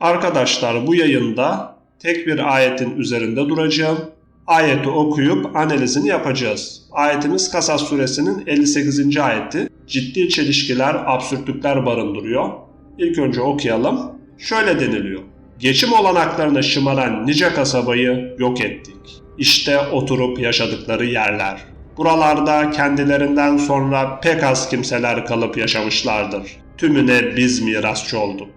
Arkadaşlar bu yayında tek bir ayetin üzerinde duracağım. Ayeti okuyup analizini yapacağız. Ayetimiz Kasas suresinin 58. ayeti. Ciddi çelişkiler, absürtlükler barındırıyor. İlk önce okuyalım. Şöyle deniliyor. Geçim olanaklarına şımaran nice kasabayı yok ettik. İşte oturup yaşadıkları yerler. Buralarda kendilerinden sonra pek az kimseler kalıp yaşamışlardır. Tümüne biz mirasçı olduk.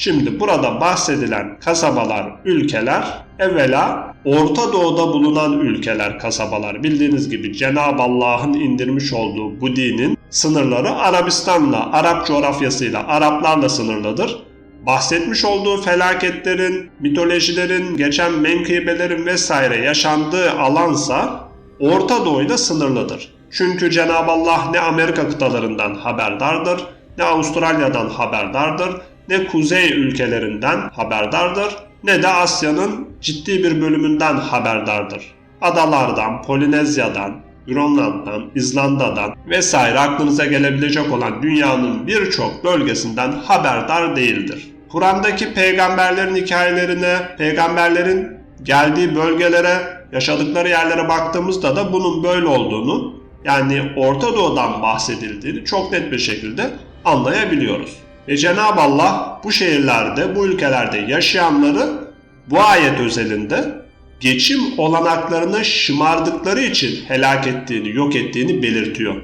Şimdi burada bahsedilen kasabalar, ülkeler evvela Orta Doğu'da bulunan ülkeler, kasabalar. Bildiğiniz gibi Cenab-ı Allah'ın indirmiş olduğu bu dinin sınırları Arabistan'la, Arap coğrafyasıyla, Araplarla sınırlıdır. Bahsetmiş olduğu felaketlerin, mitolojilerin, geçen menkıbelerin vesaire yaşandığı alansa Orta Doğu'yla sınırlıdır. Çünkü Cenab-ı Allah ne Amerika kıtalarından haberdardır, ne Avustralya'dan haberdardır, ne kuzey ülkelerinden haberdardır, ne de Asya'nın ciddi bir bölümünden haberdardır. Adalardan, Polinezya'dan, Grönland'dan, İzlanda'dan vesaire aklınıza gelebilecek olan dünyanın birçok bölgesinden haberdar değildir. Kur'an'daki peygamberlerin hikayelerine, peygamberlerin geldiği bölgelere, yaşadıkları yerlere baktığımızda da bunun böyle olduğunu, yani Orta Doğu'dan bahsedildiğini çok net bir şekilde anlayabiliyoruz. Ve Cenab-ı Allah bu şehirlerde, bu ülkelerde yaşayanları bu ayet özelinde geçim olanaklarını şımardıkları için helak ettiğini, yok ettiğini belirtiyor.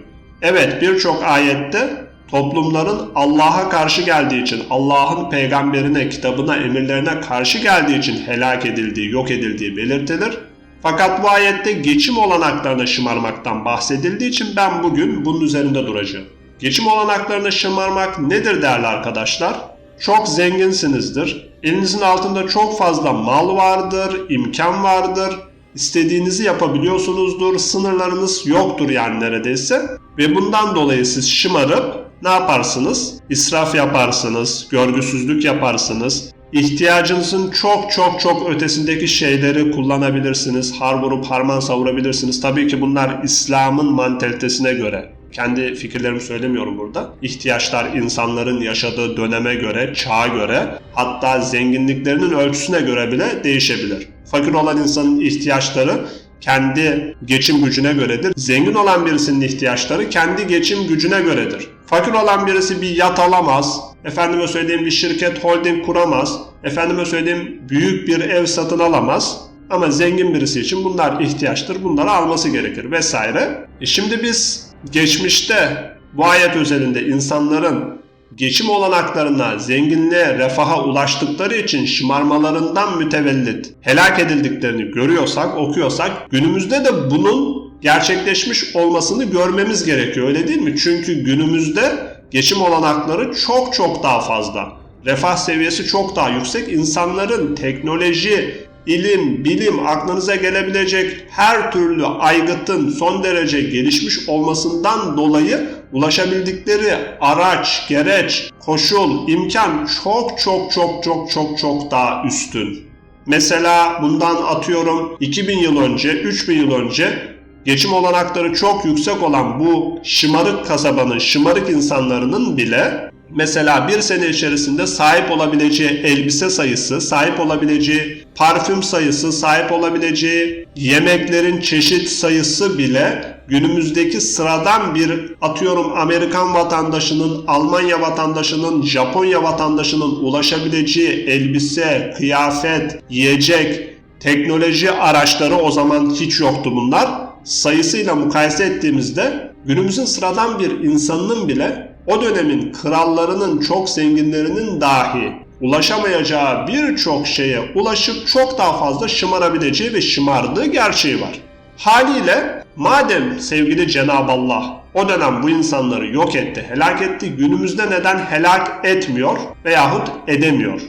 Evet birçok ayette toplumların Allah'a karşı geldiği için, Allah'ın peygamberine, kitabına, emirlerine karşı geldiği için helak edildiği, yok edildiği belirtilir. Fakat bu ayette geçim olanaklarına şımarmaktan bahsedildiği için ben bugün bunun üzerinde duracağım. Geçim olanaklarına şımarmak nedir değerli arkadaşlar? Çok zenginsinizdir. Elinizin altında çok fazla mal vardır, imkan vardır. İstediğinizi yapabiliyorsunuzdur. Sınırlarınız yoktur yani neredeyse. Ve bundan dolayı siz şımarıp ne yaparsınız? İsraf yaparsınız, görgüsüzlük yaparsınız. İhtiyacınızın çok çok çok ötesindeki şeyleri kullanabilirsiniz. Har vurup harman savurabilirsiniz. Tabii ki bunlar İslam'ın mantalitesine göre kendi fikirlerimi söylemiyorum burada. İhtiyaçlar insanların yaşadığı döneme göre, çağa göre, hatta zenginliklerinin ölçüsüne göre bile değişebilir. Fakir olan insanın ihtiyaçları kendi geçim gücüne göredir. Zengin olan birisinin ihtiyaçları kendi geçim gücüne göredir. Fakir olan birisi bir yat alamaz, efendime söylediğim bir şirket holding kuramaz, efendime söylediğim büyük bir ev satın alamaz. Ama zengin birisi için bunlar ihtiyaçtır, bunları alması gerekir vesaire. E şimdi biz geçmişte bu ayet özelinde insanların geçim olanaklarına, zenginliğe, refaha ulaştıkları için şımarmalarından mütevellit helak edildiklerini görüyorsak, okuyorsak günümüzde de bunun gerçekleşmiş olmasını görmemiz gerekiyor öyle değil mi? Çünkü günümüzde geçim olanakları çok çok daha fazla. Refah seviyesi çok daha yüksek. İnsanların teknoloji, ilim, bilim, aklınıza gelebilecek her türlü aygıtın son derece gelişmiş olmasından dolayı ulaşabildikleri araç, gereç, koşul, imkan çok çok çok çok çok çok daha üstün. Mesela bundan atıyorum 2000 yıl önce, 3000 yıl önce geçim olanakları çok yüksek olan bu şımarık kasabanın, şımarık insanların bile mesela bir sene içerisinde sahip olabileceği elbise sayısı, sahip olabileceği parfüm sayısı, sahip olabileceği yemeklerin çeşit sayısı bile günümüzdeki sıradan bir atıyorum Amerikan vatandaşının, Almanya vatandaşının, Japonya vatandaşının ulaşabileceği elbise, kıyafet, yiyecek, teknoloji araçları o zaman hiç yoktu bunlar. Sayısıyla mukayese ettiğimizde günümüzün sıradan bir insanının bile o dönemin krallarının çok zenginlerinin dahi ulaşamayacağı birçok şeye ulaşıp çok daha fazla şımarabileceği ve şımardığı gerçeği var. Haliyle madem sevgili Cenab-ı Allah o dönem bu insanları yok etti, helak etti, günümüzde neden helak etmiyor veyahut edemiyor?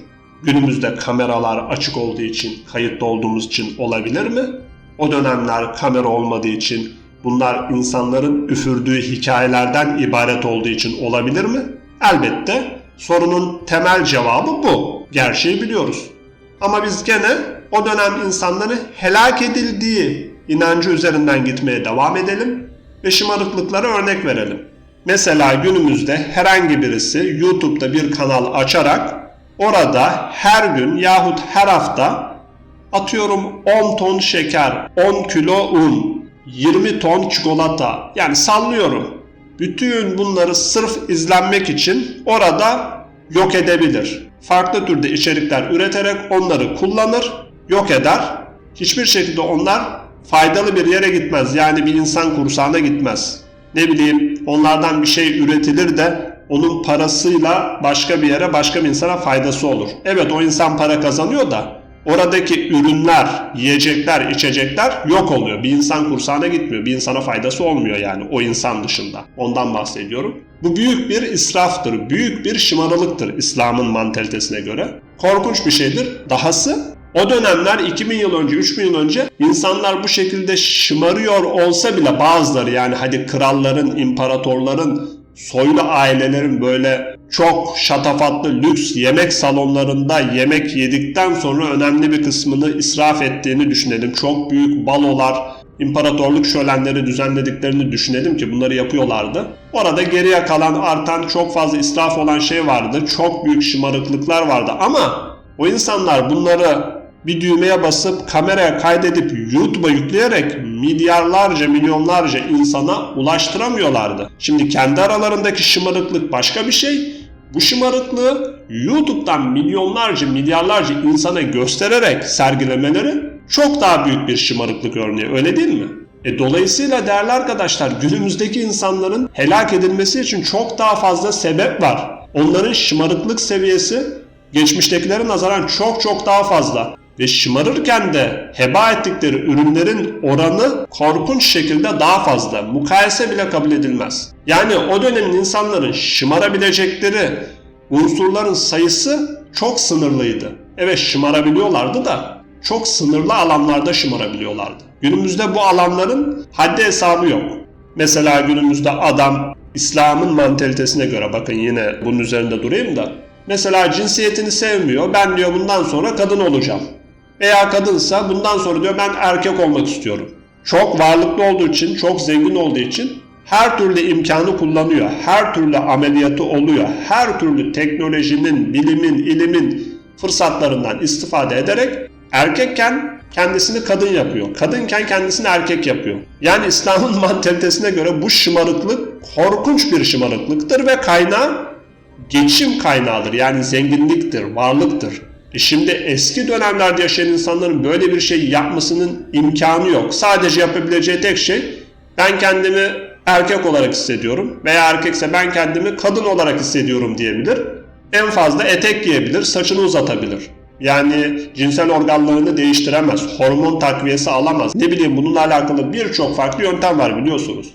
Günümüzde kameralar açık olduğu için, kayıtlı olduğumuz için olabilir mi? O dönemler kamera olmadığı için bunlar insanların üfürdüğü hikayelerden ibaret olduğu için olabilir mi? Elbette sorunun temel cevabı bu. Gerçeği biliyoruz. Ama biz gene o dönem insanları helak edildiği inancı üzerinden gitmeye devam edelim ve şımarıklıklara örnek verelim. Mesela günümüzde herhangi birisi YouTube'da bir kanal açarak orada her gün yahut her hafta atıyorum 10 ton şeker, 10 kilo un, 20 ton çikolata yani sallıyorum. Bütün bunları sırf izlenmek için orada yok edebilir. Farklı türde içerikler üreterek onları kullanır, yok eder. Hiçbir şekilde onlar faydalı bir yere gitmez. Yani bir insan kursağına gitmez. Ne bileyim onlardan bir şey üretilir de onun parasıyla başka bir yere başka bir insana faydası olur. Evet o insan para kazanıyor da oradaki ürünler, yiyecekler, içecekler yok oluyor. Bir insan kursağına gitmiyor. Bir insana faydası olmuyor yani o insan dışında. Ondan bahsediyorum. Bu büyük bir israftır, büyük bir şımarılıktır İslam'ın mantalitesine göre. Korkunç bir şeydir. Dahası o dönemler 2000 yıl önce, 3000 yıl önce insanlar bu şekilde şımarıyor olsa bile bazıları yani hadi kralların, imparatorların, soylu ailelerin böyle çok şatafatlı lüks yemek salonlarında yemek yedikten sonra önemli bir kısmını israf ettiğini düşünelim. Çok büyük balolar, imparatorluk şölenleri düzenlediklerini düşünelim ki bunları yapıyorlardı. Orada geriye kalan artan çok fazla israf olan şey vardı. Çok büyük şımarıklıklar vardı ama o insanlar bunları bir düğmeye basıp kameraya kaydedip YouTube'a yükleyerek milyarlarca milyonlarca insana ulaştıramıyorlardı. Şimdi kendi aralarındaki şımarıklık başka bir şey. Bu şımarıklığı YouTube'dan milyonlarca milyarlarca insana göstererek sergilemeleri çok daha büyük bir şımarıklık örneği öyle değil mi? E dolayısıyla değerli arkadaşlar günümüzdeki insanların helak edilmesi için çok daha fazla sebep var. Onların şımarıklık seviyesi geçmiştekilere nazaran çok çok daha fazla. Ve şımarırken de heba ettikleri ürünlerin oranı korkunç şekilde daha fazla. Mukayese bile kabul edilmez. Yani o dönemin insanların şımarabilecekleri unsurların sayısı çok sınırlıydı. Evet şımarabiliyorlardı da çok sınırlı alanlarda şımarabiliyorlardı. Günümüzde bu alanların haddi hesabı yok. Mesela günümüzde adam İslam'ın mantalitesine göre bakın yine bunun üzerinde durayım da. Mesela cinsiyetini sevmiyor. Ben diyor bundan sonra kadın olacağım. Veya kadınsa bundan sonra diyor ben erkek olmak istiyorum. Çok varlıklı olduğu için, çok zengin olduğu için her türlü imkanı kullanıyor. Her türlü ameliyatı oluyor. Her türlü teknolojinin, bilimin, ilimin fırsatlarından istifade ederek erkekken kendisini kadın yapıyor. Kadınken kendisini erkek yapıyor. Yani İslam'ın mantalitesine göre bu şımarıklık korkunç bir şımarıklıktır ve kaynağı geçim kaynağıdır. Yani zenginliktir, varlıktır. E şimdi eski dönemlerde yaşayan insanların böyle bir şey yapmasının imkanı yok. Sadece yapabileceği tek şey ben kendimi erkek olarak hissediyorum veya erkekse ben kendimi kadın olarak hissediyorum diyebilir. En fazla etek giyebilir, saçını uzatabilir. Yani cinsel organlarını değiştiremez, hormon takviyesi alamaz. Ne bileyim bununla alakalı birçok farklı yöntem var biliyorsunuz.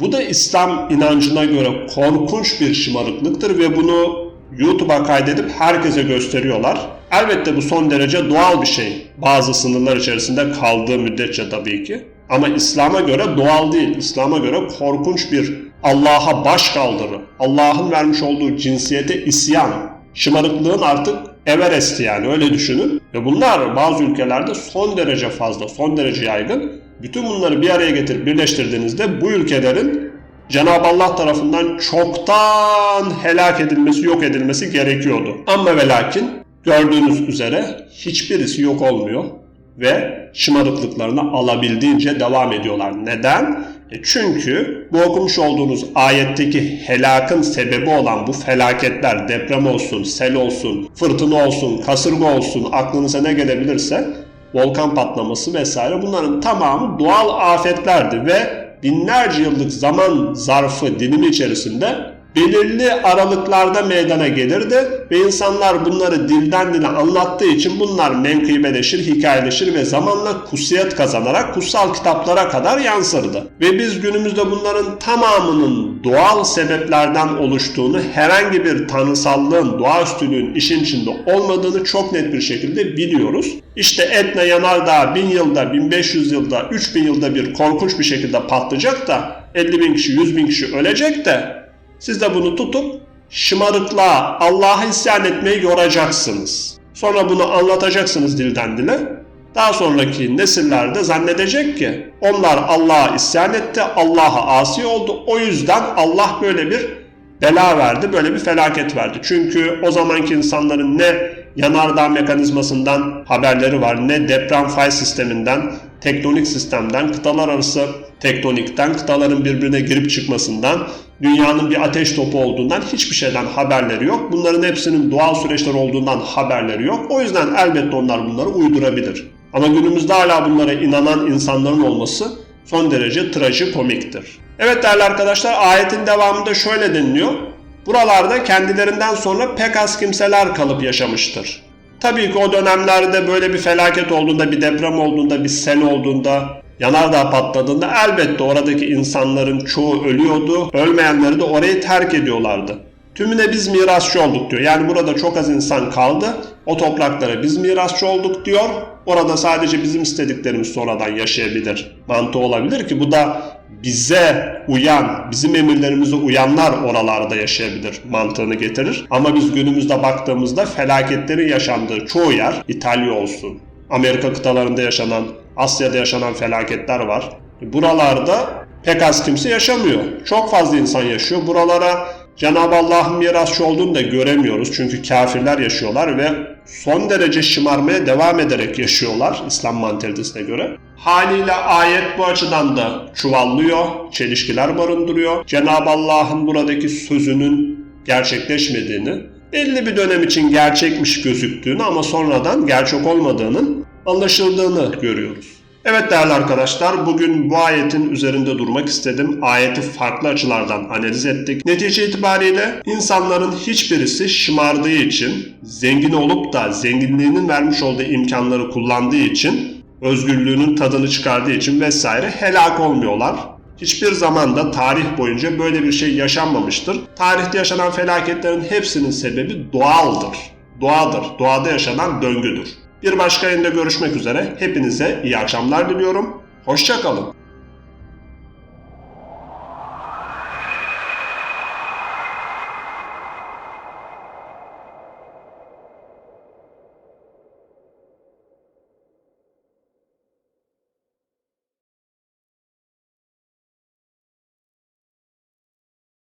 Bu da İslam inancına göre korkunç bir şımarıklıktır ve bunu YouTube'a kaydedip herkese gösteriyorlar. Elbette bu son derece doğal bir şey. Bazı sınırlar içerisinde kaldığı müddetçe tabii ki. Ama İslam'a göre doğal değil. İslam'a göre korkunç bir Allah'a baş kaldırı. Allah'ın vermiş olduğu cinsiyete isyan. Şımarıklığın artık Everest'i yani öyle düşünün. Ve bunlar bazı ülkelerde son derece fazla, son derece yaygın. Bütün bunları bir araya getirip birleştirdiğinizde bu ülkelerin Cenab-ı Allah tarafından çoktan helak edilmesi, yok edilmesi gerekiyordu. Ama ve lakin gördüğünüz üzere hiçbirisi yok olmuyor ve şımarıklıklarını alabildiğince devam ediyorlar. Neden? E çünkü bu okumuş olduğunuz ayetteki helakın sebebi olan bu felaketler, deprem olsun, sel olsun, fırtına olsun, kasırga olsun, aklınıza ne gelebilirse volkan patlaması vesaire bunların tamamı doğal afetlerdi ve binlerce yıllık zaman zarfı dilimi içerisinde belirli aralıklarda meydana gelirdi ve insanlar bunları dilden dile anlattığı için bunlar menkıbeleşir, hikayeleşir ve zamanla kutsiyet kazanarak kutsal kitaplara kadar yansırdı. Ve biz günümüzde bunların tamamının doğal sebeplerden oluştuğunu, herhangi bir tanrısallığın, doğaüstülüğün işin içinde olmadığını çok net bir şekilde biliyoruz. İşte Etna Yanardağ 1000 yılda, 1500 yılda, 3000 yılda bir korkunç bir şekilde patlayacak da 50 bin kişi, 100 bin kişi ölecek de siz de bunu tutup şımarıklığa, Allah'a isyan etmeyi yoracaksınız. Sonra bunu anlatacaksınız dilden dile. Daha sonraki nesiller de zannedecek ki onlar Allah'a isyan etti, Allah'a asi oldu. O yüzden Allah böyle bir bela verdi, böyle bir felaket verdi. Çünkü o zamanki insanların ne yanardağ mekanizmasından haberleri var, ne deprem fay sisteminden, tektonik sistemden, kıtalar arası tektonikten, kıtaların birbirine girip çıkmasından, dünyanın bir ateş topu olduğundan hiçbir şeyden haberleri yok. Bunların hepsinin doğal süreçler olduğundan haberleri yok. O yüzden elbette onlar bunları uydurabilir. Ama günümüzde hala bunlara inanan insanların olması son derece trajikomiktir. Evet değerli arkadaşlar ayetin devamında şöyle deniliyor. Buralarda kendilerinden sonra pek az kimseler kalıp yaşamıştır. Tabii ki o dönemlerde böyle bir felaket olduğunda, bir deprem olduğunda, bir sel olduğunda, yanardağ patladığında elbette oradaki insanların çoğu ölüyordu. Ölmeyenleri de orayı terk ediyorlardı. Tümüne biz mirasçı olduk diyor. Yani burada çok az insan kaldı. O topraklara biz mirasçı olduk diyor. Orada sadece bizim istediklerimiz sonradan yaşayabilir. Mantığı olabilir ki bu da bize uyan, bizim emirlerimize uyanlar oralarda yaşayabilir mantığını getirir. Ama biz günümüzde baktığımızda felaketlerin yaşandığı çoğu yer İtalya olsun, Amerika kıtalarında yaşanan, Asya'da yaşanan felaketler var. Buralarda pek az kimse yaşamıyor. Çok fazla insan yaşıyor. Buralara Cenab-ı Allah'ın mirasçı olduğunu da göremiyoruz. Çünkü kafirler yaşıyorlar ve son derece şımarmaya devam ederek yaşıyorlar İslam mantalitesine göre. Haliyle ayet bu açıdan da çuvallıyor, çelişkiler barındırıyor. Cenab-ı Allah'ın buradaki sözünün gerçekleşmediğini, belli bir dönem için gerçekmiş gözüktüğünü ama sonradan gerçek olmadığının anlaşıldığını görüyoruz. Evet değerli arkadaşlar bugün bu ayetin üzerinde durmak istedim. Ayeti farklı açılardan analiz ettik. Netice itibariyle insanların hiçbirisi şımardığı için, zengin olup da zenginliğinin vermiş olduğu imkanları kullandığı için, özgürlüğünün tadını çıkardığı için vesaire helak olmuyorlar. Hiçbir zaman da tarih boyunca böyle bir şey yaşanmamıştır. Tarihte yaşanan felaketlerin hepsinin sebebi doğaldır. Doğadır. Doğada yaşanan döngüdür. Bir başka yayında görüşmek üzere. Hepinize iyi akşamlar diliyorum. Hoşçakalın.